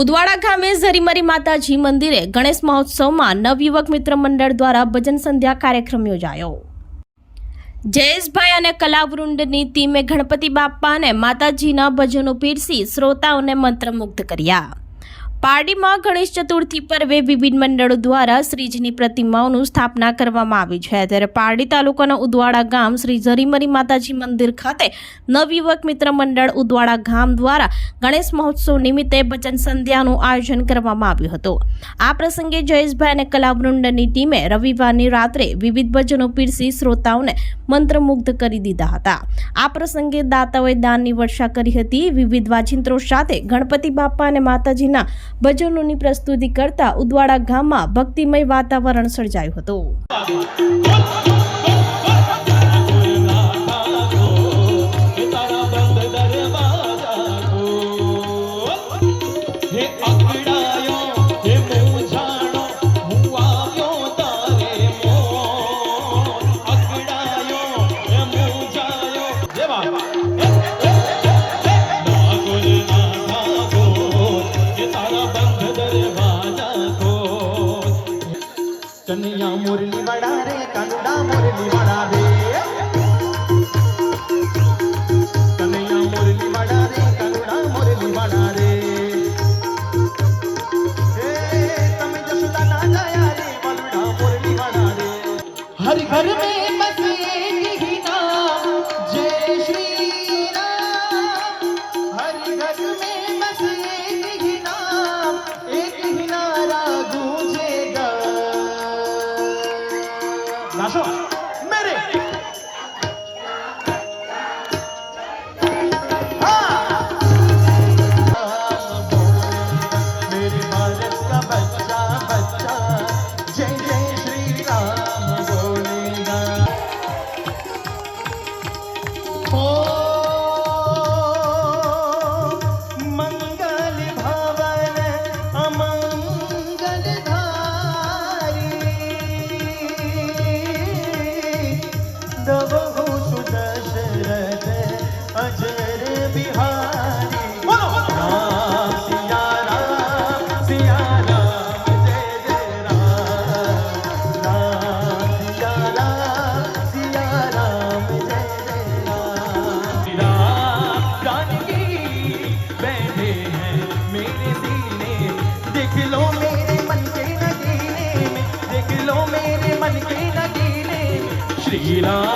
ઉદવાડા ગામે ઝરીમરી માતાજી મંદિરે ગણેશ મહોત્સવમાં નવયુવક મિત્ર મંડળ દ્વારા ભજન સંધ્યા કાર્યક્રમ યોજાયો. જયેશભાઈ અને કલાવૃંદની ટીમે ગણપતિ બાપ્પા અને માતાજીના ભજનો પીરસી શ્રોતાઓને મંત્રમુગ્ધ કર્યા. પારડીમાં ગણેશ ચતુર્થી પર્વે વિવિધ મંડળો દ્વારા શ્રીજીની પ્રતિમાઓનું સ્થાપના કરવામાં આવી છે. ત્યારે પારડી તાલુકાના ઉદવાડા ગામ શ્રી ઝરીમરી માતાજી મંદિર ખાતે નવયુવક મિત્ર મંડળ ઉદવાડા ગામ દ્વારા ગણેશ મહોત્સવ નિમિત્તે ભજન સંધ્યાનું આયોજન કરવામાં આવ્યું હતું. આ પ્રસંગે જયેશભાઈ અને કલાવૃંદની ટીમે રવિવારની રાત્રે વિવિધ ભજનો પીરસી શ્રોતાઓને મંત્રમુગ્ધ કરી દીધા હતા. આ પ્રસંગે દાતાઓએ દાનની વર્ષા કરી હતી. વિવિધ વાજિંત્રો સાથે ગણપતિ બાપા અને માતાજીના ભજનોની પ્રસ્તુતિ કરતા ઉદવાડા ગામમાં ભક્તિમય વાતાવરણ સર્જાયું હતું Come બંધ કનૈયા મુરલી વડા રે કાનુડા મુરલી વડા રે કનૈયા મુરલી વડા રે કાનુડા મુરલી વડા રે તમે જશોદા ના જયા રે વલડા મુરલી વડા રે હર ઘર મેં બસ श्रीला